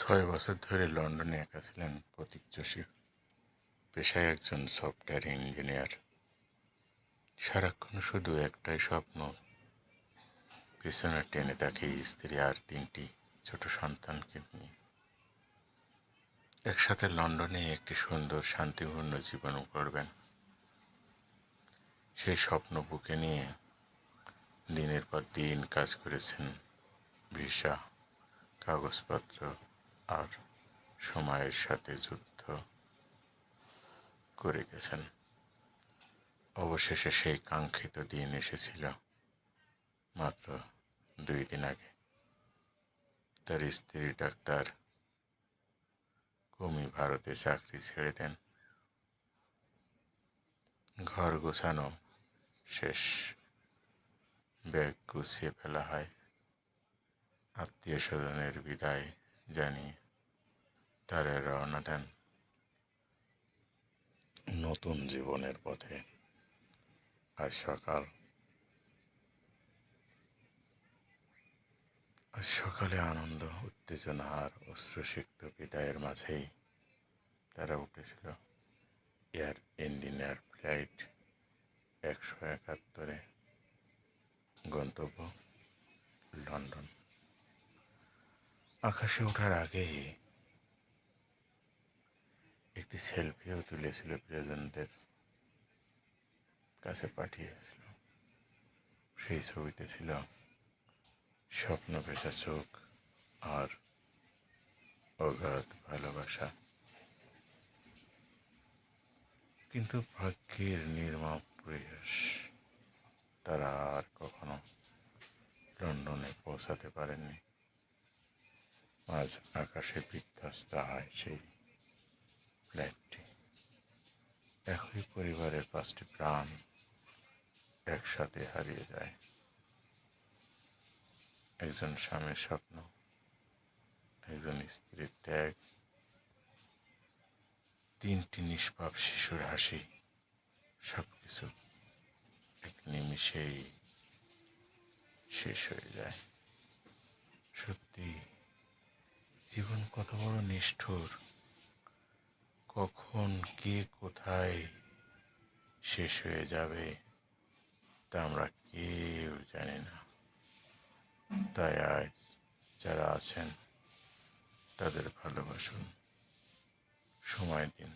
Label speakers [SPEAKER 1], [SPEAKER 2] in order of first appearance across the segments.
[SPEAKER 1] ছয় বছর ধরে লন্ডনে একা ছিলেন প্রতীক যোশী। পেশায় একজন সফটওয়্যার ইঞ্জিনিয়ার। সারাক্ষণ শুধু একটাই স্বপ্ন পেছনে টেনে তাকে স্ত্রী আর তিনটি ছোট সন্তানকে নিয়ে। একসাথে লন্ডনে একটি সুন্দর, শান্তিপূর্ণ জীবন করবেন সেই স্বপ্ন বুকে নিয়ে দিনের পর দিন কাজ করেছেন ভিসা, কাগজপত্র আর সময়ের সাথে যুদ্ধ করে গেছেন। অবশেষে সেই কাঙ্ক্ষিত দিন এসেছিল মাত্র দুই দিন আগে। তার স্ত্রী ডাক্তার কুমি ভারতে চাকরি ছেড়ে দেন। ঘর গোছানো শেষ। ব্যাগ গুছিয়ে ফেলা হয়। আত্মীয় স্বজনের বিদায় জানিয়ে তারা রওনা দেন। নতুন জীবনের পথে। আজ সকাল। আজ সকালে আনন্দ, উত্তেজনা আর অশ্রুসিক্ত বিদায়ের মাঝেই তারা উঠেছিল এয়ার ইন্ডিয়ার ফ্লাইট একশো একাত্তরে। গন্তব্য লন্ডন। আকাশে ওঠার আগেই একটি সেলফিও তুলেছিল প্রিয়জনদের কাছে পাঠিয়েছিল। সেই ছবিতে ছিল স্বপ্ন পেশা, চোখ আর অগাধ ভালোবাসা। কিন্তু ভাগ্যের নির্মম প্রয়াস তারা আর কখনো লন্ডনে পৌঁছাতে পারেনি আজ আকাশে বিধ্বস্ত হয় সেই ফ্ল্যাটটি। একই পরিবারের পাঁচটি প্রাণ একসাথে হারিয়ে যায়। একজন স্বামীর স্বপ্ন, একজন স্ত্রীর ত্যাগ, তিনটি নিষ্পাপ শিশুর হাসি সব কিছু এক নিমিষেই শেষ হয়ে যায়। সত্যি জীবন কত বড় নিষ্ঠুর। কখন কে কোথায় শেষ হয়ে যাবে তা আমরা কেউ জানি না। তাই আজ যারা আছেন, তাদের ভালোবাসুন। সময় দিন।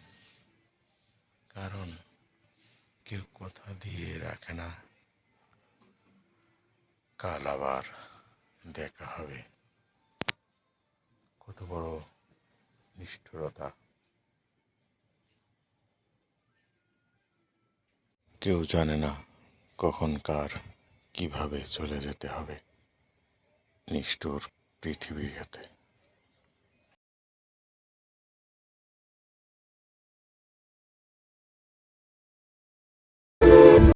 [SPEAKER 1] কারণ কেউ কথা দিয়ে রাখে না। কাল আবার দেখা হবে। কত বড় নিষ্ঠুরতা। কেউ জানে না কখন কার কীভাবে চলে যেতে হবে নিষ্ঠুর পৃথিবীর হাতে।